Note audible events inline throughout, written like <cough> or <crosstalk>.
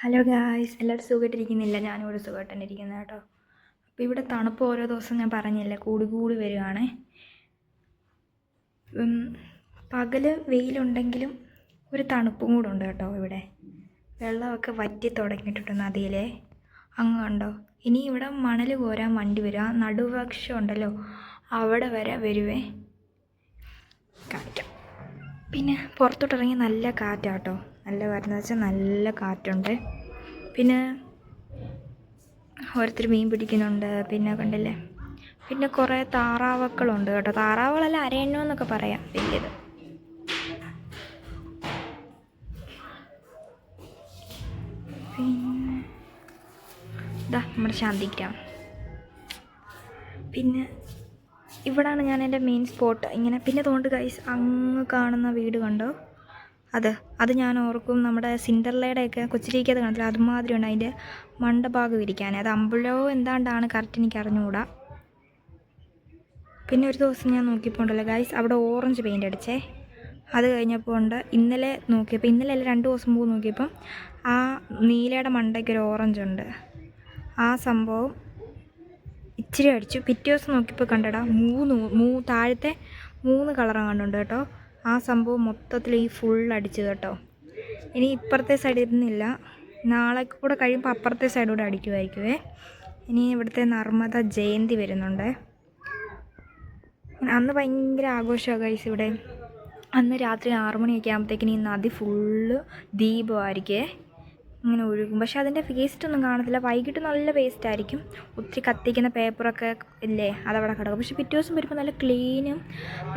Hello guys എല്ലാവരും സുഖമായിട്ടിരിക്കുന്നില്ല. ഞാനും സുഖമായിട്ട് തന്നെ ഇരിക്കുന്നത് കേട്ടോ. അപ്പോൾ ഇവിടെ തണുപ്പ് ഓരോ ദിവസം ഞാൻ പറഞ്ഞില്ലേ കൂടി കൂടി വരികയാണേ പകൽ വെയിലുണ്ടെങ്കിലും ഒരു തണുപ്പും കൂടെ ഉണ്ട് കേട്ടോ ഇവിടെ. വെള്ളമൊക്കെ വറ്റി തുടങ്ങിയിട്ടുണ്ട് നദിയിലെ. അങ്ങ് കണ്ടോ? ഇനി ഇവിടെ മണൽ കോരാൻ വണ്ടി വരും. ആ നടുവക്ഷം ഉണ്ടല്ലോ അവിടെ വരെ വരുവേ. കാണിക്കാം പിന്നെ പുറത്തോട്ടിറങ്ങി നല്ല കാറ്റാട്ടോ നല്ല കാറ്റെന്ന് വെച്ചാൽ നല്ല കാറ്റുണ്ട്. പിന്നെ ഓരോരുത്തർ മീൻ പിടിക്കുന്നുണ്ട്. പിന്നെ കണ്ടില്ലേ? പിന്നെ കുറേ താറാവക്കളുണ്ട് കേട്ടോ. താറാവുകളല്ല അരയണ്ണോ എന്നൊക്കെ പറയാം. വലിയത്. ഇതാ നമ്മുടെ ശാന്തിഗ്രാം പിന്നെ ഇവിടാണ് ഞാൻ എന്റെ മെയിൻ സ്പോട്ട് ഇങ്ങനെ പിന്നെ തോണ്ട് ഗൈസ് അങ്ങ് കാണുന്ന വീട് കണ്ടോ? അത് അത് ഞാൻ ഓർക്കും നമ്മുടെ സിൻഡർലയുടെയൊക്കെ കൊച്ചിരിക്കത് കാണത്തില്ല അതുമാതിരി ഉണ്ട് അതിന്റെ മണ്ടഭാഗം ഇരിക്കാൻ. അത് അമ്പലോ എന്താണ്ടാണ് കറക്റ്റ് എനിക്ക് അറിഞ്ഞുകൂടാ പിന്നെ ഒരു ദിവസം ഞാൻ നോക്കിപ്പോണ്ടല്ലോ ഗൈസ് അവിടെ ഓറഞ്ച് പെയിന്റ് അടിച്ചേ. അത് കഴിഞ്ഞപ്പോൾ ഉണ്ട് ഇന്നലെ നോക്കിയപ്പോൾ ഇന്നലെ അല്ല രണ്ട് ദിവസം മുമ്പ് നോക്കിയപ്പം ആ നീലയുടെ മണ്ടയ്ക്ക് ഒരു ഓറഞ്ച് ഉണ്ട്. ആ സംഭവം ഇച്ചിരി അടിച്ചു. പിറ്റേ ദിവസം നോക്കിയപ്പോൾ കണ്ടടാ മൂന്ന് മൂ താഴത്തെ മൂന്ന് കളറാണ് കണ്ടുണ്ട് കേട്ടോ. ആ സംഭവം മൊത്തത്തിൽ ഈ ഫുൾ അടിച്ചു കേട്ടോ. ഇനി ഇപ്പുറത്തെ സൈഡിൽ ഇരുന്നില്ല നാളെ കൂടെ കഴിയുമ്പോൾ അപ്പുറത്തെ സൈഡൂടെ അടിക്കുമായിരിക്കുമേ ഇനി ഇവിടുത്തെ നർമ്മദ ജയന്തി വരുന്നുണ്ട്. അന്ന് ഭയങ്കര ആഘോഷമാണ് ഗൈസ് ഇവിടെ. അന്ന് രാത്രി ആറു മണിയൊക്കെ ആകുമ്പോഴത്തേക്കിന് നദി ഫുള്ള് ദീപമായിരിക്കേ ഇങ്ങനെ ഒഴുകും. പക്ഷെ അതിന്റെ വേസ്റ്റ് ഒന്നും കാണത്തില്ല. വൈകിട്ട് നല്ല വേസ്റ്റ് ആയിരിക്കും. ഒത്തിരി കത്തിക്കുന്ന പേപ്പറൊക്കെ ഇല്ലേ അതവിടെ കിടക്കും. പക്ഷെ പിറ്റേ ദിവസം വരുമ്പോൾ നല്ല ക്ലീനും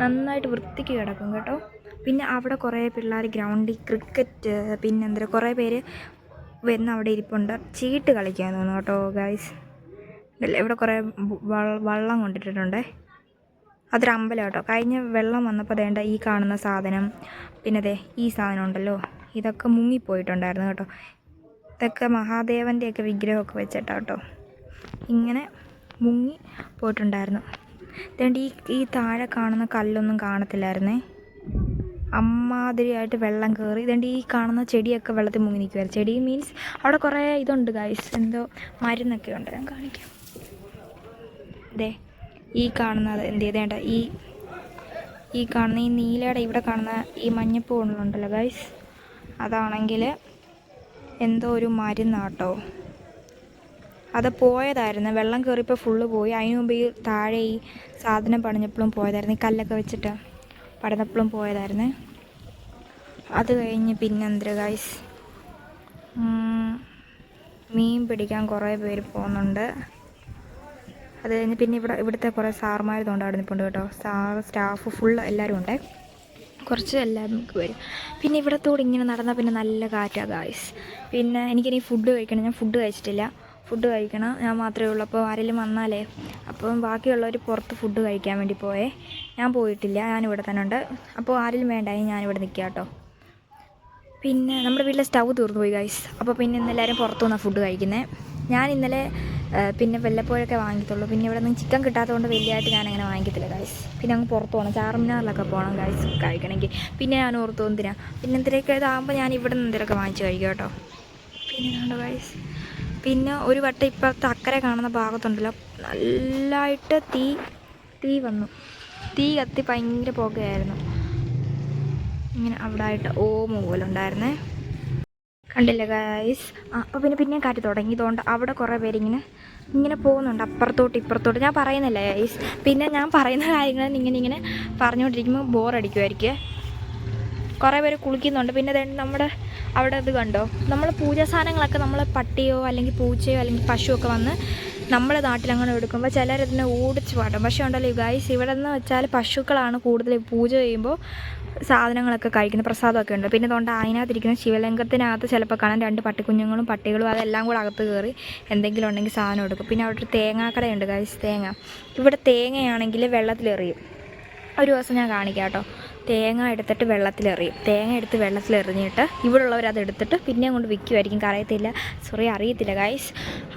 നന്നായിട്ട് വൃത്തിക്ക് കിടക്കും കേട്ടോ. പിന്നെ അവിടെ കുറേ പിള്ളേർ ഗ്രൗണ്ടിൽ ക്രിക്കറ്റ് പിന്നെ എന്താ കുറേ പേര് വരുന്ന അവിടെ ഇരിപ്പുണ്ട്. ചീട്ട് കളിക്കാൻ തോന്നുന്നു കേട്ടോ ഗൈസ് ഇവിടെ കുറേ വള്ളം കൊണ്ടിട്ടിട്ടുണ്ടേ. അതൊരു അമ്പലം കേട്ടോ. കഴിഞ്ഞ വെള്ളം വന്നപ്പോൾ വേണ്ട ഈ കാണുന്ന സാധനം. പിന്നെ അതെ ഈ സാധനം ഉണ്ടല്ലോ. ഇതൊക്കെ മുങ്ങിപ്പോയിട്ടുണ്ടായിരുന്നു കേട്ടോ. ഇതൊക്കെ മഹാദേവന്റെയൊക്കെ വിഗ്രഹമൊക്കെ വെച്ചിട്ടാ കേട്ടോ. ഇങ്ങനെ മുങ്ങി പോയിട്ടുണ്ടായിരുന്നു. അതുകൊണ്ട് ഈ ഈ താഴെ കാണുന്ന കല്ലൊന്നും കാണത്തില്ലായിരുന്നേ. അമ്മാതിരിയായിട്ട് വെള്ളം കയറി ഇതുകൊണ്ട് ഈ കാണുന്ന ചെടിയൊക്കെ വെള്ളത്തിൽ മുങ്ങി നിൽക്കുമായിരുന്നു ചെടി മീൻസ് അവിടെ കുറേ ഇതുണ്ട് ഗൈസ് എന്തോ മരുന്നൊക്കെ ഉണ്ട്. ഞാൻ കാണിക്കാം. ദേ ഈ കാണുന്നത് എന്ത് ചെയ്തേണ്ട ഈ ഈ കാണുന്ന ഈ നീലയുടെ ഇവിടെ കാണുന്ന ഈ മഞ്ഞപ്പൂ ഉണ്ടല്ലോ ഗൈസ് അതാണെങ്കിൽ എന്തോ ഒരു മരുന്നാട്ടോ. അത് പോയതായിരുന്നു. വെള്ളം കയറിയപ്പോൾ ഫുള്ള് പോയി. അതിന് മുമ്പ് ഈ താഴെ ഈ സാധനം പണിഞ്ഞപ്പോഴും പോയതായിരുന്നു. ഈ കല്ലൊക്കെ വെച്ചിട്ട് പടന്നപ്പോഴും പോയതായിരുന്നു. അത് കഴിഞ്ഞ് പിന്നെ എന്തൊരു ഗൈസ് മീൻ പിടിക്കാൻ കുറേ പേര് പോകുന്നുണ്ട്. അത് കഴിഞ്ഞ് പിന്നെ ഇവിടെ ഇവിടുത്തെ കുറേ സാറുമാർ തോണ്ടായിരുന്നു ഇപ്പോൾ കേട്ടോ. സാർ സ്റ്റാഫ് ഫുൾ എല്ലാവരും ഉണ്ട്. കുറച്ച് എല്ലാവരും നമുക്ക് വരും. പിന്നെ ഇവിടത്തോടെ ഇങ്ങനെ നടന്നാൽ പിന്നെ നല്ല കാറ്റാണ് ഗായ്സ് പിന്നെ എനിക്കിനി ഫുഡ് കഴിക്കണം. ഞാൻ ഫുഡ് കഴിച്ചിട്ടില്ല. ഫുഡ് കഴിക്കണം. ഞാൻ മാത്രമേ ഉള്ളൂ. അപ്പോൾ ആരെങ്കിലും വന്നാലേ. അപ്പം ബാക്കിയുള്ളവർ പുറത്ത് ഫുഡ് കഴിക്കാൻ വേണ്ടി പോയേ. ഞാൻ പോയിട്ടില്ല. ഞാനിവിടെ തന്നെ ഉണ്ട്. അപ്പോൾ ആരെങ്കിലും വേണ്ടായി ഞാനിവിടെ നിൽക്കാം കേട്ടോ. പിന്നെ നമ്മുടെ വീട്ടിലെ സ്റ്റൗ തീർന്നു പോയി ഗൈസ് അപ്പോൾ പിന്നെ ഇന്ന് എല്ലാവരും പുറത്തു നിന്നാണ് ഫുഡ് കഴിക്കുന്നത് ഞാൻ ഇന്നലെ പിന്നെ വല്ലപ്പോഴൊക്കെ വാങ്ങിക്കത്തുള്ളൂ പിന്നെ ഇവിടെ നിന്ന് ചിക്കൻ കിട്ടാത്തതുകൊണ്ട് വലിയതായിട്ട് ഞാൻ അങ്ങനെ വാങ്ങിക്കത്തില്ല ഗൈസ് പിന്നെ അങ്ങ് പുറത്ത് പോകണം ചാർമിനാറിലൊക്കെ പോകണം ഗൈസ് കഴിക്കണമെങ്കിൽ. പിന്നെ ഞാൻ ഓർത്തു എന്തിനാ? പിന്നെ എന്തിനൊക്കെ ഇതാകുമ്പോൾ ഞാൻ ഇവിടെ നിന്ന് എന്തിനൊക്കെ വാങ്ങിച്ച് കഴിക്കും കേട്ടോ. പിന്നെ ഇതുണ്ട് ഗൈസ് പിന്നെ ഒരു വട്ടം ഇപ്പോഴത്തെ അക്കരെ കാണുന്ന ഭാഗത്തുണ്ടല്ലോ. നല്ലതായിട്ട് തീ തീ വന്നു. തീ കത്തി ഭയങ്കര പുകയായിരുന്നു. ഇങ്ങനെ അവിടെ ആയിട്ട് ഓമ പോലെ ഉണ്ടായിരുന്നേ കണ്ടില്ല ഗൈസ് അപ്പോൾ പിന്നെ പിന്നെ കാറ്റ് തുടങ്ങിയതുകൊണ്ട് അവിടെ കുറേ പേരിങ്ങനെ ഇങ്ങനെ പോകുന്നുണ്ട് അപ്പുറത്തോട്ട് ഇപ്പുറത്തോട്ട്. ഞാൻ പറയുന്നില്ല ഗൈസ് പിന്നെ ഞാൻ പറയുന്ന കാര്യങ്ങൾ ഇങ്ങനെ ഇങ്ങനെ പറഞ്ഞുകൊണ്ടിരിക്കുമ്പോൾ ബോറടിക്കുമായിരിക്കും കുറേ പേര് കുളിക്കുന്നുണ്ട്. പിന്നെ നമ്മുടെ അവിടെ ഇത് കണ്ടോ? നമ്മൾ പൂജാ സാധനങ്ങളൊക്കെ നമ്മൾ പട്ടിയോ അല്ലെങ്കിൽ പൂച്ചയോ അല്ലെങ്കിൽ പശുവൊക്കെ വന്ന് നമ്മുടെ നാട്ടിൽ അങ്ങനെ എടുക്കുമ്പോൾ ചിലരതിനെ ഓടിച്ച് പാടും. പക്ഷേ ഉണ്ടല്ലോ ഗൈസ് ഇവിടെ നിന്ന് വെച്ചാൽ പശുക്കളാണ് കൂടുതൽ പൂജ ചെയ്യുമ്പോൾ സാധനങ്ങളൊക്കെ കഴിക്കുന്ന പ്രസാദമൊക്കെ ഉണ്ട്. പിന്നെ അതുകൊണ്ട് അതിനകത്തിരിക്കുന്ന ശിവലിംഗത്തിനകത്ത് ചിലപ്പോൾ കാണാൻ രണ്ട് പട്ടിക്കുഞ്ഞുങ്ങളും പട്ടികളും അതെല്ലാം കൂടെ അകത്ത് കയറി എന്തെങ്കിലും ഉണ്ടെങ്കിൽ സാധനം എടുക്കും. പിന്നെ അവിടെ ഒരു തേങ്ങാക്കടയുണ്ട് ഗൈസ് തേങ്ങ. ഇവിടെ തേങ്ങയാണെങ്കിൽ വെള്ളത്തിലെറിയും. ഒരു ദിവസം ഞാൻ കാണിക്കാം കേട്ടോ. തേങ്ങ എടുത്തിട്ട് വെള്ളത്തിലെറിയും. തേങ്ങ എടുത്ത് വെള്ളത്തിലെറിഞ്ഞിട്ട് ഇവിടെയുള്ളവർ അത് എടുത്തിട്ട് പിന്നെ കൊണ്ട് വിൽക്കുമായിരിക്കും അറിയത്തില്ല സോറി അറിയത്തില്ല ഗൈസ്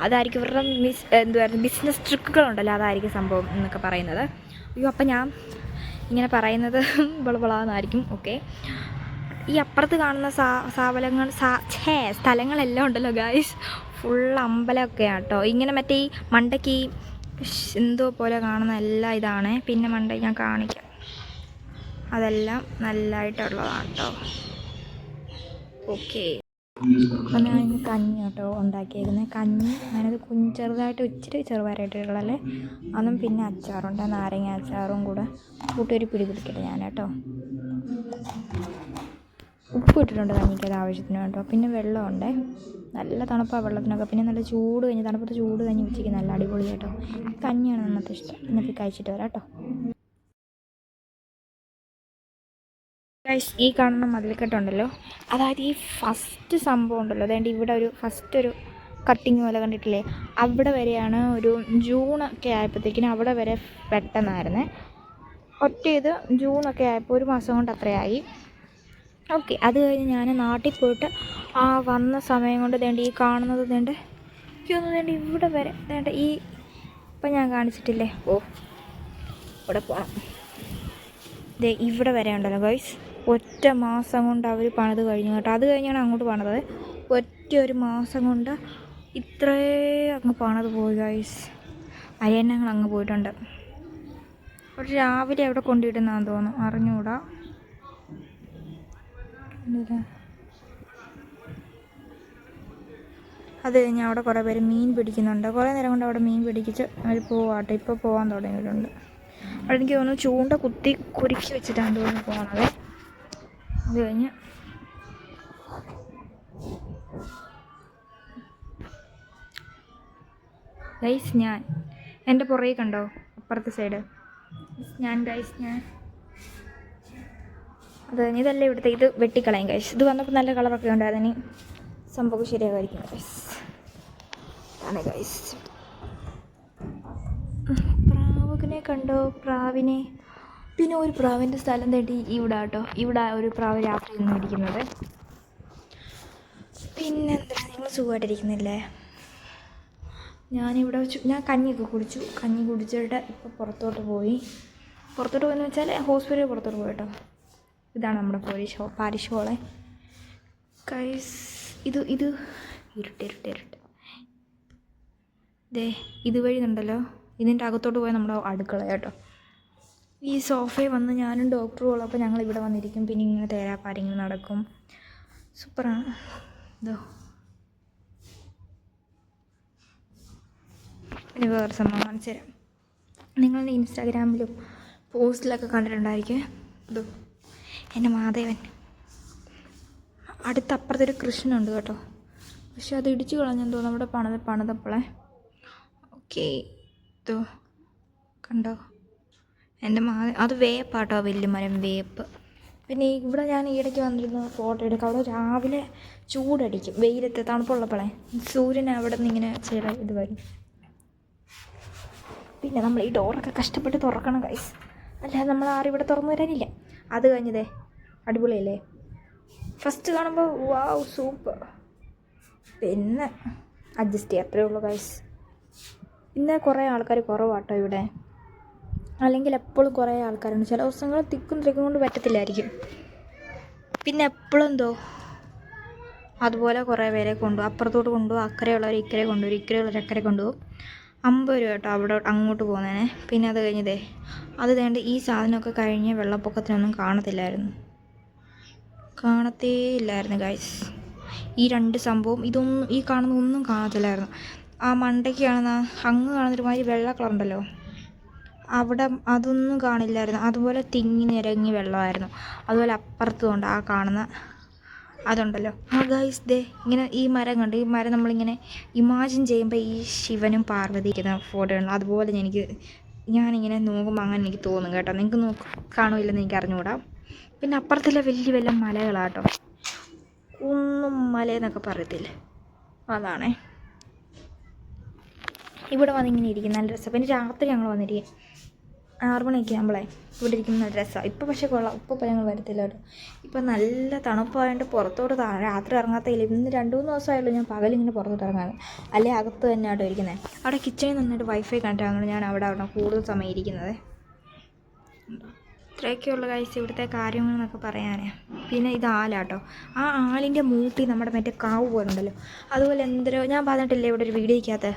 അതായിരിക്കും ഇവരുടെ മിസ് എന്തുവായിരുന്നു ബിസിനസ് ട്രിക്കുകളുണ്ടല്ലോ അതായിരിക്കും സംഭവം എന്നൊക്കെ പറയുന്നത്. അയ്യോ അപ്പം ഞാൻ ഇങ്ങനെ പറയുന്നത് <laughs> ബളബളാന്നായിരിക്കും. ഓക്കെ ഈ അപ്പുറത്ത് കാണുന്ന സാ സാവലങ്ങൾ സാ ഛേ സ്ഥലങ്ങളെല്ലാം ഉണ്ടല്ലോ ഗായ്സ് ഫുൾ അമ്പലമൊക്കെയാണ് കേട്ടോ ഇങ്ങനെ മറ്റേ ഈ മണ്ടയ്ക്ക് എന്തോ പോലെ കാണുന്ന എല്ലാ ഇതാണ്. പിന്നെ മണ്ട ഞാൻ കാണിക്കാം. അതെല്ലാം നല്ലതായിട്ടുള്ളതാണ് കേട്ടോ ഓക്കെ അപ്പം ഞാൻ ഇന്ന് കഞ്ഞി കേട്ടോ ഉണ്ടാക്കിയിരുന്നത് കഞ്ഞി ഞാനത് കുഞ്ഞ് ചെറുതായിട്ട് ഇച്ചിരി ചെറുപയറായിട്ടുള്ളല്ലേ അതും പിന്നെ അച്ചാറുണ്ട്. നാരങ്ങ അച്ചാറും കൂടെ കൂട്ടുകാരി ഒരു പിടി പിടിക്കട്ടെ ഞാൻ കേട്ടോ ഉപ്പ് ഇട്ടിട്ടുണ്ട് കഞ്ഞിക്ക് അത് ആവശ്യത്തിന് കേട്ടോ. പിന്നെ വെള്ളമുണ്ട്. നല്ല തണുപ്പാണ് വെള്ളത്തിനൊക്കെ. പിന്നെ നല്ല ചൂട് കഴിഞ്ഞ് തണുപ്പത്ത് ചൂട് കഴിഞ്ഞ് വെച്ചിരിക്കും നല്ല അടിപൊളി കേട്ടോ കഞ്ഞിയാണ് നന്നത്തെ ഇഷ്ടം. ഇന്നത്തെ കഴിച്ചിട്ട് വരാം കേട്ടോ ഗൈസ് ഈ കാണുന്ന മതിൽക്കെട്ടുണ്ടല്ലോ. അതായത് ഈ ഫസ്റ്റ് സംഭവം ഉണ്ടല്ലോ. അതായത് ഇവിടെ ഒരു ഫസ്റ്റ് ഒരു കട്ടിങ് പോലെ കണ്ടിട്ടില്ലേ? അവിടെ വരെയാണ് ഒരു ജൂണൊക്കെ ആയപ്പോഴത്തേക്കിനും അവിടെ വരെ പെട്ടെന്നായിരുന്നേ. ഒറ്റ ഇത് ജൂണൊക്കെ ആയപ്പോൾ ഒരു മാസം കൊണ്ട് അത്രയായി ഓക്കെ അത് കഴിഞ്ഞ് ഞാൻ നാട്ടിൽ പോയിട്ട് ആ വന്ന സമയം കൊണ്ട് വേണ്ട ഈ കാണുന്നത് വേണ്ട എനിക്കൊന്ന് വേണ്ട ഇവിടെ വരെ വേണ്ട ഈ ഇപ്പം ഞാൻ കാണിച്ചിട്ടില്ലേ? ഓ ഇവിടെ പോകണം ഇവിടെ വരെ ഉണ്ടല്ലോ ഗൈസ് ഒറ്റ മാസം കൊണ്ട് അവർ പണിത് കഴിഞ്ഞു കേട്ടോ. അത് കഴിഞ്ഞാണ് അങ്ങോട്ട് പണിതത്. ഒറ്റ ഒരു മാസം കൊണ്ട് ഇത്രേ അങ്ങ് പണിത് പോയി ഗൈസ് ഞങ്ങൾ അങ്ങ് പോയിട്ടുണ്ട്. ഒരു രാവിലെ അവിടെ കൊണ്ടിടുന്നതാന്ന് തോന്നുന്നു. അറിഞ്ഞൂടാ? അത് കഴിഞ്ഞ് അവിടെ കുറേ പേര് മീൻ പിടിക്കുന്നുണ്ട്. കുറേ നേരം കൊണ്ട് അവിടെ മീൻ പിടിക്കിച്ച് അവർ പോവാട്ടെ. ഇപ്പോൾ പോകാൻ തുടങ്ങിയിട്ടുണ്ട്. അവിടെ എനിക്ക് തോന്നുന്നു ചൂണ്ട കുത്തി കുരുക്കി വെച്ചിട്ടാണ് തോന്നുന്നു പോകണത് കഴിഞ്ഞ്. ഗൈസ് ഞാൻ. എന്റെ പുറകെ കണ്ടോ? അപ്പുറത്തെ സൈഡ് ഞാൻ ഗൈസ് ഞാൻ. അത് ഇതല്ല ഇവിടുത്തെ. ഇത് വെട്ടിക്കളയും ഗൈസ് ഇത് വന്നപ്പോൾ നല്ല കളറൊക്കെ ഉണ്ടായിരുന്നു ഇനി സംഭവം ശരിയാകായിരിക്കും ഗൈസ് ആണ് ഗൈസ് പ്രാവുകിനെ കണ്ടോ? പ്രാവിനെ. പിന്നെ ഒരു പ്രാവിന്റെ സ്ഥലം തേടി ഇവിടെ കേട്ടോ ഇവിടെ ഒരു പ്രാവ് രാത്രി നിന്ന് ഇരിക്കുന്നത് പിന്നെന്താ നിങ്ങൾ സുഖമായിട്ടിരിക്കുന്നില്ലേ? ഞാനിവിടെ വെച്ചു. ഞാൻ കഞ്ഞിയൊക്കെ കുടിച്ചു. കഞ്ഞി കുടിച്ചിട്ട് ഇപ്പോൾ പുറത്തോട്ട് പോയി. പുറത്തോട്ട് പോയെന്ന് വെച്ചാൽ ഹോസ്പിറ്റലിൽ പുറത്തോട്ട് പോയി കേട്ടോ. ഇതാണ് നമ്മുടെ പോലീസ് ഹോ പാരിഷ് ഹോളെ കൈസ് ഇത് ഇത് ഇരുട്ട് ഇരുട്ട് ഇരുട്ട്. ദേ ഇതുവഴി ഉണ്ടല്ലോ ഇതിന്റെ അകത്തോട്ട് പോയാൽ നമ്മുടെ അടുക്കള കേട്ടോ. ഈ സോഫയിൽ വന്ന് ഞാനും ഡോക്ടറും ഉള്ളപ്പോൾ ഞങ്ങൾ ഇവിടെ വന്നിരിക്കും. പിന്നെ ഇങ്ങനെ തേരാ തേരാപ്പാരിങ്ങൾ നടക്കും. സൂപ്പറാണ് ഇതോ ഇനി വേറെ സംഭവം കാണിച്ചു നിങ്ങളുടെ ഇൻസ്റ്റാഗ്രാമിലും പോസ്റ്റിലൊക്കെ കണ്ടിട്ടുണ്ടായിരിക്കും. ഇതോ എന്റെ മാധവൻ. അടുത്തപ്പുറത്തൊരു കൃഷ്ണനുണ്ട് കേട്ടോ. പക്ഷെ അത് ഇടിച്ചു കളഞ്ഞെന്തോ നമ്മുടെ പണിത പണിതപ്പോളെ. ഓക്കെ ഇതോ കണ്ടോ? എന്റെ മാ അത് വേപ്പാട്ടോ വലിയ മരം വേപ്പ്. പിന്നെ ഇവിടെ ഞാൻ ഇടയ്ക്ക് വന്നിരുന്ന ഫോട്ടോ എടുക്കുക അവിടെ രാവിലെ ചൂടടിക്കും വെയിലത്ത് തണുപ്പുള്ളപ്പോഴേ സൂര്യൻ അവിടെ നിന്ന് ഇങ്ങനെ ചില ഇത് വരും. പിന്നെ നമ്മൾ ഈ ഡോറൊക്കെ കഷ്ടപ്പെട്ട് തുറക്കണം കൈസ് അല്ലാതെ നമ്മൾ ആരും ഇവിടെ തുറന്നു വരാനില്ല. അത് കഴിഞ്ഞതേ അടിപൊളിയല്ലേ? ഫസ്റ്റ് കാണുമ്പോൾ വാവ് സൂപ്പർ പിന്നെ അഡ്ജസ്റ്റ് ചെയ്യാം അത്രേ ഉള്ളൂ കൈസ് ഇന്ന് കുറേ ആൾക്കാർ കുറവാട്ടോ ഇവിടെ. അല്ലെങ്കിൽ എപ്പോഴും കുറേ ആൾക്കാരുണ്ട്. ചില ദിവസങ്ങൾ തിക്കും തിരക്കും കൊണ്ട് പറ്റത്തില്ലായിരിക്കും. പിന്നെ എപ്പോഴും എന്തോ അതുപോലെ കുറേ പേരെ കൊണ്ടുപോകും. അപ്പുറത്തോട്ട് കൊണ്ടുപോകും. അക്കരയുള്ളവർ ഇക്കരെ കൊണ്ടുവരും ഇക്കരയുള്ളവർ അക്കരെ കൊണ്ടുപോകും. അമ്പത് രൂപ കേട്ടോ അവിടെ അങ്ങോട്ട് പോകുന്നതിന്. പിന്നെ അത് കഴിഞ്ഞതേ അത് വേണ്ട ഈ സാധനമൊക്കെ കഴിഞ്ഞ് വെള്ളപ്പൊക്കത്തിനൊന്നും കാണത്തില്ലായിരുന്നു. കാണത്തേ ഇല്ലായിരുന്നു ഗൈസ് ഈ രണ്ട് സംഭവം ഇതൊന്നും ഈ കാണുന്ന ഒന്നും കാണത്തില്ലായിരുന്നു. ആ മണ്ടയ്ക്ക് കാണുന്ന അങ്ങ് കാണുന്നൊരുമാതിരി വെള്ള കളറുണ്ടല്ലോ. അവിടെ അതൊന്നും കാണില്ലായിരുന്നു. അതുപോലെ തിങ്ങി നിരങ്ങി വെള്ളമായിരുന്നു. അതുപോലെ അപ്പുറത്തും ഉണ്ട് ആ കാണുന്ന അതുണ്ടല്ലോ. ആ ഗൈസ് ദേ ഇങ്ങനെ ഈ മരം കണ്ട് ഈ മരം നമ്മളിങ്ങനെ ഇമാജിൻ ചെയ്യുമ്പോൾ ഈ ശിവനും പാർവതി ഇരിക്കുന്ന ഫോട്ടോ ഉണ്ട് അതുപോലെ എനിക്ക് ഞാനിങ്ങനെ നോക്കുമ്പോൾ അങ്ങനെ എനിക്ക് തോന്നും കേട്ടോ. നിങ്ങൾക്ക് നോക്ക് കാണുമില്ലെന്ന് എനിക്ക് അറിഞ്ഞുകൂടാ. പിന്നെ അപ്പുറത്തുള്ള വലിയ വലിയ മലകളാട്ടോ. കുന്നും മലയെന്നൊക്കെ പറയത്തില്ലേ? അതാണേ. ഇവിടെ വന്നിങ്ങനെ ഇരിക്കും നല്ല രസം. പിന്നെ രാത്രി ഞങ്ങൾ വന്നിരിക്കും ആറ് മണിയൊക്കെ ആകുമ്പോളേ ഇവിടെ ഇരിക്കുന്ന നല്ല രസമാണ് ഇപ്പോൾ പക്ഷേ കൊള്ളാം. ഇപ്പോൾ ഞങ്ങൾ വരത്തില്ല കേട്ടോ ഇപ്പം നല്ല തണുപ്പായതുകൊണ്ട് പുറത്തോട്ട് രാത്രി ഇറങ്ങാത്തതിൽ ഇന്ന് രണ്ട് മൂന്ന് ദിവസമായുള്ളൂ ഞാൻ പകലിങ്ങനെ പുറത്തോട്ട് ഇറങ്ങാൻ അല്ലേ അകത്ത് തന്നെ ആട്ടോ ഇരിക്കുന്നത് അവിടെ കിച്ചണിൽ നിന്നിട്ട് വൈഫൈ കണ്ടാണ് ഞാൻ അവിടെ അവിടെ കൂടുതൽ സമയം ഇരിക്കുന്നത്. ഇത്രയൊക്കെയുള്ള കാഴ്ച ഇവിടുത്തെ കാര്യങ്ങൾ എന്നൊക്കെ പറയാനേ. പിന്നെ ഇത് ആലാട്ടോ. ആ ആലിന്റെ മൂട്ടി നമ്മുടെ മറ്റേ കാവ് പോലെ ഉണ്ടല്ലോ അതുപോലെ എന്തരോ ഞാൻ പറഞ്ഞിട്ടില്ലേ ഇവിടെ ഒരു വീഡിയോയ്ക്കകത്ത്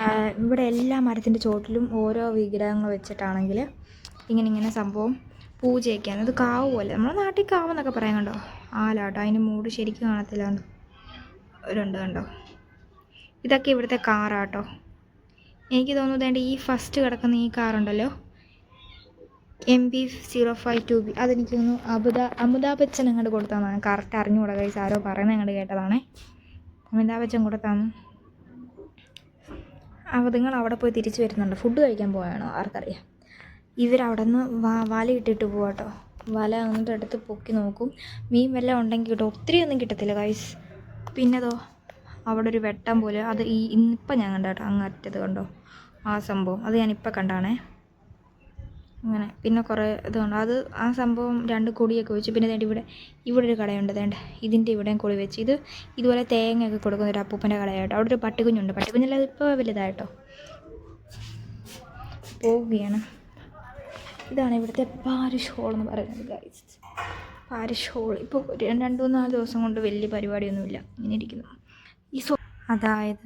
ആ, ഇവിടെ എല്ലാ മരത്തിന്റെ ചോട്ടിലും ഓരോ വിഗ്രഹങ്ങൾ വെച്ചിട്ടാണെങ്കിൽ ഇങ്ങനെ ഇങ്ങനെ സംഭവം പൂജയൊക്കെയാണ് അത് കാവ് പോലെ. നമ്മുടെ നാട്ടിൽ കാവെന്നൊക്കെ പറയാൻ കണ്ടോ? ആലാട്ടോ. അതിന്റെ മൂട് ശരിക്കും കാണത്തില്ല ഒരുണ്ട് കണ്ടോ? ഇതൊക്കെ ഇവിടുത്തെ കാറാട്ടോ. എനിക്ക് തോന്നുന്നത് ഈ ഫസ്റ്റ് കിടക്കുന്ന ഈ കാറുണ്ടല്ലോ? M B zero five two B അതെനിക്ക് തോന്നുന്നു അമിതാ അമിതാഭ് ബച്ചൻ അങ്ങോട്ട് കൊടുത്തതാണ്. കറക്റ്റ് അറിഞ്ഞുകൂടാ കൈസ് ആരോ പറയുന്നത് അങ്ങോട്ട് കേട്ടതാണേ. അമിതാഭ് ബച്ചൻ കൊടുത്താണ്. അപ്പോൾ നിങ്ങൾ അവിടെ പോയി തിരിച്ചു വരുന്നുണ്ട്. ഫുഡ് കഴിക്കാൻ പോയാണോ ആർക്കറിയാം. ഇവരവിടെ നിന്ന് വാ വല ഇട്ടിട്ട് പോവാട്ടോ വല എന്നിട്ട് എടുത്ത് പൊക്കി നോക്കും. മീൻ വല്ല ഉണ്ടെങ്കിൽ കിട്ടും ഒത്തിരി ഒന്നും കിട്ടത്തില്ല കൈസ് പിന്നെതോ അവിടെ ഒരു വെട്ടം പോലെ. അത് ഈ ഇന്നിപ്പം ഞാൻ കണ്ടോ അങ്ങ് അറ്റത് കണ്ടോ? ആ സംഭവം. അത് ഞാനിപ്പോൾ കണ്ടാണേ. അങ്ങനെ പിന്നെ കുറേ ഇതുണ്ട്. അത് ആ സംഭവം രണ്ട് കൊടിയൊക്കെ വെച്ച് പിന്നെ ദേ ഇവിടെ ഇവിടെ ഒരു കടയുണ്ട്. വേണ്ട ഇതിന്റെ ഇവിടെയും കൊടി വെച്ച്. ഇത് ഇതുപോലെ തേങ്ങയൊക്കെ കൊടുക്കുന്ന ഒരു അപ്പൂപ്പന്റെ കടയായിട്ടോ അവിടെ ഒരു പട്ടിക്കുഞ്ഞുണ്ട്. പട്ടിക്കുഞ്ഞല്ല ഇപ്പോൾ വലുതായിട്ടോ. പോവുകയാണ്. ഇതാണ് ഇവിടുത്തെ പാരിഷ് ഹോൾ എന്ന് പറയുന്നത് ഗൈസ് പാരിഷ് ഹോൾ ഇപ്പോൾ രണ്ട് മൂന്ന് നാല് ദിവസം കൊണ്ട് വലിയ പരിപാടിയൊന്നുമില്ല. ഇങ്ങനെ ഇരിക്കുന്നു. ഈ സോ അതായത്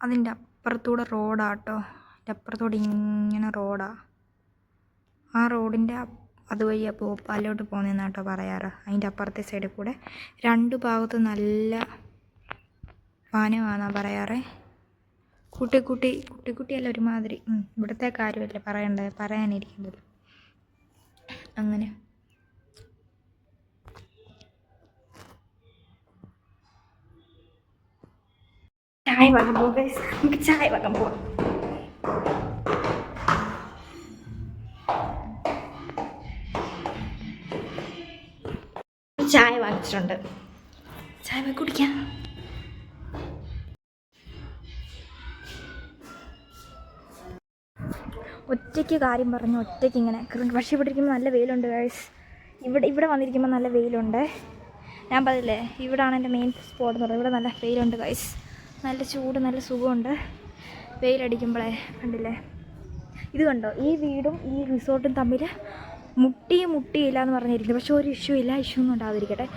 അതിന്റെ അപ്പുറത്തൂടെ റോഡാട്ടോ. അതിന്റെ അപ്പുറത്തൂടെ ഇങ്ങനെ റോഡാ. ആ റോഡിന്റെ അതുവഴി അപ്പോൾ പാലോട്ട് പോകുന്നതെന്നാണ് കേട്ടോ പറയാറ്. അതിന്റെ അപ്പുറത്തെ സൈഡിൽ കൂടെ രണ്ട് ഭാഗത്ത് നല്ല വാനമാണെന്നാണ് പറയാറ്. കുട്ടിക്കുട്ടി കുട്ടിക്കുട്ടിയല്ല കുട്ടി കുട്ടിയല്ല ഒരുമാതിരി. ഇവിടുത്തെ കാര്യമല്ലേ പറയണ്ടത് പറയാനിരിക്കുന്നത്. അങ്ങനെ. ചായ വാങ്ങാൻ പോകാം നമുക്ക് ചായ വാങ്ങാൻ പോവാം. ചായ വാങ്ങിച്ചിട്ടുണ്ട്. ചായ കുടിക്കാം. ഒറ്റയ്ക്ക് കാര്യം പറഞ്ഞു ഒറ്റയ്ക്ക് ഇങ്ങനെ പക്ഷേ ഇവിടെ ഇരിക്കുമ്പോൾ നല്ല വെയിലുണ്ട് ഗൈസ് ഇവിടെ ഇവിടെ വന്നിരിക്കുമ്പോൾ നല്ല വെയിലുണ്ട്. ഞാൻ പറഞ്ഞില്ലേ ഇവിടാണ് എന്റെ മെയിൻ സ്പോട്ട് എന്ന് പറയുന്നത്. ഇവിടെ നല്ല വെയിലുണ്ട് ഗൈസ് നല്ല ചൂട് നല്ല സുഖമുണ്ട്. വെയിലടിക്കുമ്പോഴേ കണ്ടില്ലേ? ഇത് കണ്ടോ? ഈ വീടും ഈ റിസോർട്ടും തമ്മിൽ മുട്ടിയും മുട്ടിയില്ല എന്ന് പറഞ്ഞിരിക്കുന്നത് പക്ഷെ ഒരു ഇഷ്യൂ ഇല്ല. ഇഷ്യൂ ഒന്നും ഉണ്ടാകാതിരിക്കട്ടെ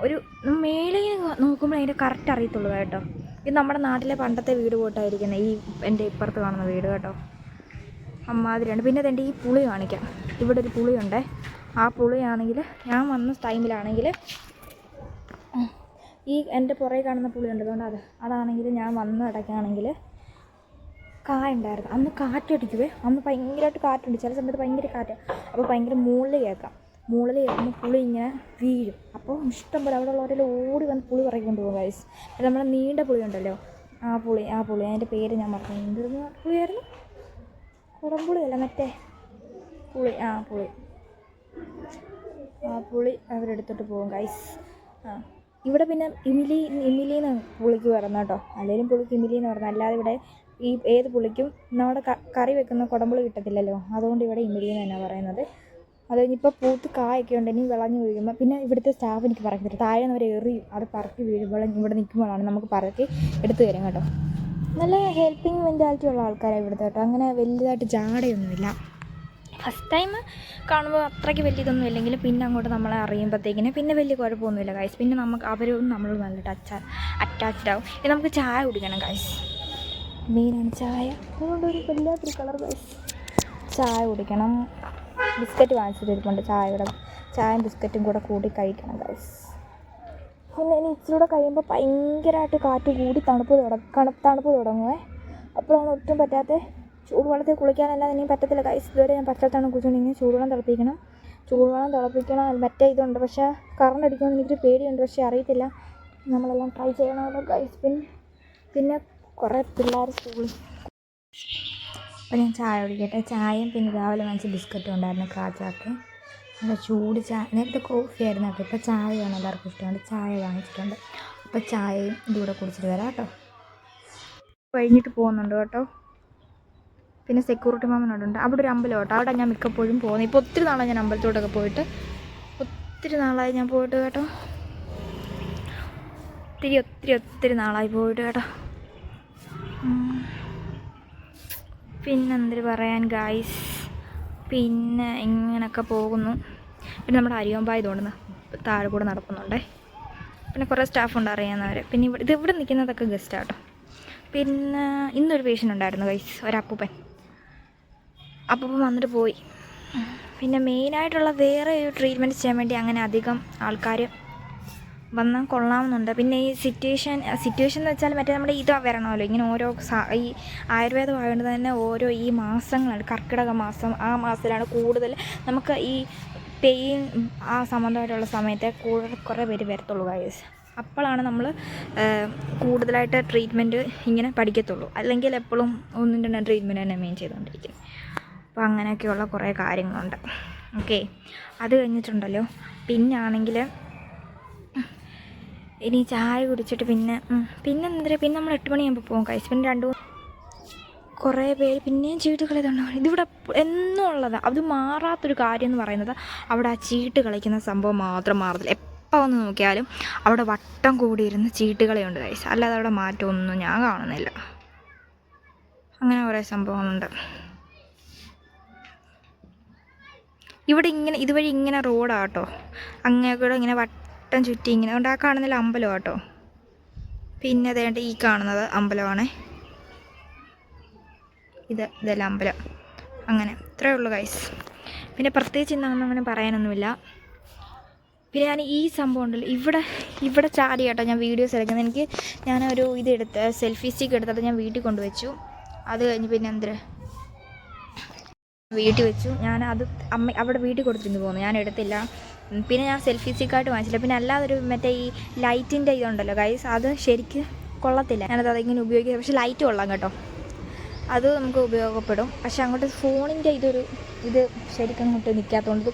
ഒരു മേലെ നോക്കുമ്പോൾ അതിന്റെ കറക്റ്റ് അറിയത്തുള്ളൂ കേട്ടോ. ഇത് നമ്മുടെ നാട്ടിലെ പണ്ടത്തെ വീട് പോയിട്ടായിരിക്കുന്നത് ഈ എന്റെ ഇപ്പുറത്ത് കാണുന്ന വീട് കേട്ടോ. അമ്മാതിരിയാണ്. പിന്നെ അതെന്റെ ഈ പുളി കാണിക്കാം. ഇവിടെ ഒരു പുളിയുണ്ടേ. ആ പുളിയാണെങ്കിൽ ഞാൻ വന്ന ടൈമിലാണെങ്കിൽ ഈ എന്റെ പുറകെ കാണുന്ന പുളിയുണ്ട്. അതുകൊണ്ട് അത് അതാണെങ്കിൽ ഞാൻ വന്ന ഇടയ്ക്കാണെങ്കിൽ കായ ഉണ്ടായിരുന്നു അന്ന് കാറ്റടിക്കുവേ. അന്ന് ഭയങ്കരമായിട്ട് കാറ്റുണ്ട്. ചില സമയത്ത് ഭയങ്കര കാറ്റ്. അപ്പോൾ ഭയങ്കര മുകളിൽ കേൾക്കാം. മുകളിൽ കേൾക്കുമ്പോൾ പുളി ഇങ്ങനെ വീഴും. അപ്പോൾ ഇഷ്ടം പോലെ അവിടെ ഉള്ളവരെല്ലാം ഓടി വന്ന് പുളി പറയിക്കൊണ്ട് പോകും ഗൈസ് നമ്മുടെ നീണ്ട പുളി ഉണ്ടല്ലോ. ആ പുളി ആ പുളി. അതിന്റെ പേര് ഞാൻ പറഞ്ഞു എന്തിരുന്ന? പുളിയായിരുന്നു? അല്ല മറ്റേ പുളി. ആ പുളി. ആ പുളി അവരെടുത്തിട്ട് പോകും ഗൈസ് ആ. ഇവിടെ പിന്നെ ഇമിലി ഇമിലിന്ന് പുളിക്ക് പറയുന്നത് കേട്ടോ. അല്ലെങ്കിലും പുളിക്ക് ഇമിലി എന്ന് പറയുന്നത്. അല്ലാതെ ഇവിടെ ഈ ഏത് പുളിക്കും നമ്മുടെ കറി വെക്കുന്ന കുടമ്പുളി കിട്ടത്തില്ലല്ലോ. അതുകൊണ്ട് ഇവിടെ ഇമിലി എന്ന് തന്നെ പറയുന്നത്. അത് കഴിഞ്ഞിപ്പോൾ പൂത്ത് കായൊക്കെ ഉണ്ട് ഇനി വിളഞ്ഞു വീഴുമ്പോൾ പിന്നെ ഇവിടുത്തെ സ്റ്റാഫ് എനിക്ക് പറഞ്ഞു തരും താഴെ നിന്ന് അവർ എറിയും അത് പറക്കി വീഴുമ്പോൾ ഇവിടെ നിൽക്കുമ്പോഴാണ് നമുക്ക് പറക്കി എടുത്തു തരും കേട്ടോ. നല്ല ഹെൽപ്പിംഗ് മെന്റാലിറ്റി ഉള്ള ആൾക്കാരാണ് ഇവിടുത്തെ കേട്ടോ. അങ്ങനെ വലിയതായിട്ട് ജാടയൊന്നുമില്ല. ഫസ്റ്റ് ടൈം കാണുമ്പോൾ അത്രയ്ക്ക് വലിയ ഇതൊന്നും ഇല്ലെങ്കിൽ പിന്നെ അങ്ങോട്ട് നമ്മളെ അറിയുമ്പോഴത്തേക്കിന് പിന്നെ വലിയ കുഴപ്പമൊന്നുമില്ല ഗൈസ് പിന്നെ നമുക്ക് അവരും നമ്മളും നല്ല ടച്ച് അറ്റാച്ച്ഡ് ആവും. നമുക്ക് ചായ കുടിക്കണം ഗൈസ് മെയിനാണ് ചായ. അതുകൊണ്ട് ഒരു വല്ലാത്തൊരു കളർ ഗൈസ് ചായ കുടിക്കണം. ബിസ്ക്കറ്റ് വാങ്ങിച്ചിട്ട് ഇരിപ്പുണ്ട് ചായയുടെ ചായയും ബിസ്ക്കറ്റും കൂടെ കൂടി കഴിക്കണം ഗൈസ് പിന്നെ ഇനി ഇച്ചിരി കൂടെ കഴിയുമ്പോൾ ഭയങ്കരമായിട്ട് കാറ്റ് കൂടി തണുപ്പ് തുടങ്ങ തണുപ്പ് തുടങ്ങുമേ അപ്പോഴാണ് ഒട്ടും പറ്റാത്ത ചൂടുവെള്ളത്തിൽ കുളിക്കാനല്ലാതെ ഇനിയും പറ്റത്തില്ല കൈസ് ഇതുവരെ ഞാൻ പച്ചത്താണ് കുളിച്ചുകൊണ്ടിരിക്കുന്നത് ചൂടുവെള്ളം തിളപ്പിക്കണം. ചൂടുവെള്ളം തിളപ്പിക്കണം. മറ്റേ ഇതുണ്ട്. പക്ഷേ കറണ്ട് അടിക്കുമെന്ന് എനിക്കൊരു പേടിയുണ്ട്. പക്ഷേ അറിയത്തില്ല. നമ്മളെല്ലാം ട്രൈ ചെയ്യണമല്ലോ ഗൈസ് പിന്നെ പിന്നെ കുറേ പിള്ളേർ സ്കൂളിൽ അപ്പോൾ ഞാൻ ചായ കുടിക്കട്ടെ. ചായയും പിന്നെ രാവിലെ വാങ്ങിച്ച ബിസ്ക്കറ്റും ഉണ്ടായിരുന്നു കാച്ചാക്ക്. നല്ല ചൂട് ചായ. നേരത്തെ കോഫി ആയിരുന്നു കേട്ടോ ഇപ്പോൾ ചായയാണ് എല്ലാവർക്കും ഇഷ്ടമുണ്ട് ചായ വാങ്ങിച്ചിട്ടുണ്ട്. അപ്പോൾ ചായയും ഇതുകൂടെ കുടിച്ചിട്ട് വരാം കേട്ടോ. കഴിഞ്ഞിട്ട് പോകുന്നുണ്ട് കേട്ടോ. പിന്നെ സെക്യൂരിറ്റി മാമനോടുണ്ട് അവിടെ ഒരു അമ്പലം കേട്ടോ. അവിടെ ഞാൻ മിക്കപ്പോഴും പോകുന്നത് ഇപ്പോൾ ഒത്തിരി നാളായി ഞാൻ അമ്പലത്തോട്ടൊക്കെ പോയിട്ട്. ഒത്തിരി നാളായി ഞാൻ പോയിട്ട് കേട്ടോ. ഒത്തിരി ഒത്തിരി ഒത്തിരി നാളായി പോയിട്ട് കേട്ടോ. ഉം. പിന്നെന്തിന് പറയാൻ ഗായ്സ് പിന്നെ ഇങ്ങനെയൊക്കെ പോകുന്നു. പിന്നെ നമ്മുടെ അരിയോമ്പായതുകൊണ്ട് താഴെ കൂടെ നടക്കുന്നുണ്ടേ. പിന്നെ കുറേ സ്റ്റാഫുണ്ട് അറിയാവുന്നവർ പിന്നെ ഇവിടെ ഇത് ഇവിടെ നിൽക്കുന്നതൊക്കെ ഗസ്റ്റാട്ടോ പിന്നെ ഇന്നൊരു പേഷ്യന്റ് ഉണ്ടായിരുന്നു കൈസ് ഒരപ്പൂപ്പൻ. അപ്പൂപ്പൻ വന്നിട്ട് പോയി. പിന്നെ മെയിനായിട്ടുള്ള വേറെ ഒരു ട്രീറ്റ്മെന്റ് ചെയ്യാൻ വേണ്ടി അങ്ങനെ അധികം ആൾക്കാർ വന്നാൽ കൊള്ളാമെന്നുണ്ട് പിന്നെ ഈ സിറ്റുവേഷൻ സിറ്റുവേഷൻ എന്ന് വെച്ചാൽ മറ്റേ നമ്മുടെ ഇത് വരണമല്ലോ. ഇങ്ങനെ ഓരോ ഈ ആയുർവേദം ആയതുകൊണ്ട് തന്നെ ഓരോ ഈ മാസങ്ങളാണ് കർക്കിടക മാസം ആ മാസത്തിലാണ് കൂടുതൽ നമുക്ക് ഈ പെയിൻ ആ സംബന്ധമായിട്ടുള്ള സമയത്തെ കൂടുതൽ കുറേ പേര് വരത്തുള്ളൂ ഗൈസ് അപ്പോഴാണ് നമ്മൾ കൂടുതലായിട്ട് ട്രീറ്റ്മെന്റ് ഇങ്ങനെ പഠിക്കത്തുള്ളൂ. അല്ലെങ്കിൽ എപ്പോഴും ഒന്നും രണ്ടും ട്രീറ്റ്മെന്റ് തന്നെ മെയിൻ ചെയ്തുകൊണ്ടിരിക്കും. അപ്പോൾ അങ്ങനെയൊക്കെയുള്ള കുറേ കാര്യങ്ങളുണ്ട്. ഓക്കെ അത് കഴിഞ്ഞിട്ടുണ്ടല്ലോ. പിന്നാണെങ്കിൽ ഇനി ചായ കുടിച്ചിട്ട് പിന്നെ പിന്നെ എന്തിനാ? പിന്നെ നമ്മൾ എട്ട് മണിയാകുമ്പോൾ പോകും കഴിച്ച് പിന്നെ രണ്ട് കുറേ പേര് പിന്നെയും ചീട്ട് കളിയതുണ്ടാവും ഇതിവിടെ എന്നും ഉള്ളതാണ് അത് മാറാത്തൊരു കാര്യം എന്ന് പറയുന്നത് അവിടെ ആ ചീട്ട് കളിക്കുന്ന സംഭവം മാത്രം മാറത്തില്ല. എപ്പോൾ വന്ന് നോക്കിയാലും അവിടെ വട്ടം കൂടിയിരുന്ന് ചീട്ട് കളിയുണ്ട് കഴിച്ച് അല്ലാതെ അവിടെ മാറ്റമൊന്നും ഞാൻ കാണുന്നില്ല. അങ്ങനെ കുറേ സംഭവങ്ങളുണ്ട്. ഇവിടെ ഇങ്ങനെ ഇതുവഴി ഇങ്ങനെ റോഡാട്ടോ അങ്ങനെ കൂടെ ഇങ്ങനെ വട്ടം ചുറ്റി ഇങ്ങനെ അതുകൊണ്ട് ആ കാണുന്നില്ല അമ്പലം കേട്ടോ പിന്നെ അതേണ്ട ഈ കാണുന്നത് അമ്പലമാണ്. ഇത് ഇതെല്ലാം അമ്പലം. അങ്ങനെ ഇത്രയേ ഉള്ളൂ ഗൈസ് പിന്നെ പ്രത്യേകിച്ച് ഇന്നൊന്നും അങ്ങനെ പറയാനൊന്നുമില്ല. പിന്നെ ഞാൻ ഈ സംഭവം ഉണ്ടല്ലോ ഇവിടെ ഇവിടെ ചാടി കേട്ടോ ഞാൻ വീഡിയോസ് എടുക്കുന്നത്. എനിക്ക് ഞാനൊരു ഇത് എടുത്ത് സെൽഫി സ്റ്റിക്ക് എടുത്തിട്ട് ഞാൻ വീട്ടിൽ കൊണ്ടുവച്ചു. അത് കഴിഞ്ഞ് പിന്നെ എന്തിനാ? വീട്ടിൽ വെച്ചു. ഞാൻ അത് അമ്മ അവിടെ വീട്ടിൽ കൊടുത്തിരുന്നു പോകുന്നു. ഞാൻ എടുത്തില്ല. പിന്നെ ഞാൻ സെൽഫി സ്റ്റിക്കായിട്ട് വാങ്ങിച്ചില്ല. പിന്നെ അല്ലാതെ ഒരു മറ്റേ ഈ ലൈറ്റിന്റെ ഇതുണ്ടല്ലോ ഗൈസ് അത് ശരിക്ക് കൊള്ളത്തില്ല. ഞാനത് അതിങ്ങനെ ഉപയോഗിക്കുക പക്ഷേ ലൈറ്റ് കൊള്ളാം കേട്ടോ. അത് നമുക്ക് ഉപയോഗപ്പെടും. പക്ഷെ അങ്ങോട്ട് ഫോണിന്റെ ഇതൊരു ഇത് ശരിക്കും അങ്ങോട്ട് നിൽക്കാത്തതുകൊണ്ട്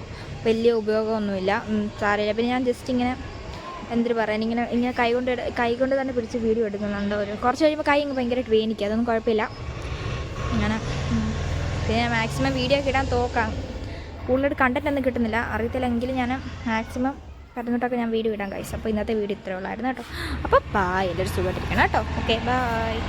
വലിയ ഉപയോഗമൊന്നുമില്ല. സാരമില്ല. പിന്നെ ഞാൻ ജസ്റ്റ് ഇങ്ങനെ എന്തൊരു പറയാൻ ഇങ്ങനെ ഇങ്ങനെ കൈ കൊണ്ട് കൈ കൊണ്ട് തന്നെ പിടിച്ച് വീഡിയോ എടുക്കുന്നുണ്ട് ഒരു കുറച്ച് കഴിയുമ്പോൾ കൈ ഇങ്ങനെ ഭയങ്കരമായിട്ട് വേനിക്കുക അതൊന്നും കുഴപ്പമില്ല. അങ്ങനെ. പിന്നെ മാക്സിമം വീഡിയോ ഒക്കെ ഇടാൻ തോക്കാം. കൂടുതലായിട്ട് കണ്ടന്റ് ഒന്നും കിട്ടുന്നില്ല. അറിയത്തില്ലെങ്കിൽ ഞാൻ മാക്സിമം പറഞ്ഞിട്ടൊക്കെ ഞാൻ വീഡിയോ ഇടാൻ കഴിച്ചു അപ്പോൾ ഇന്നത്തെ വീഡിയോ ഇത്രേ ഉള്ളായിരുന്നു കേട്ടോ. അപ്പോൾ ബായ് എല്ലാവരും സുഖമായിട്ടിരിക്കണം കേട്ടോ. Okay bye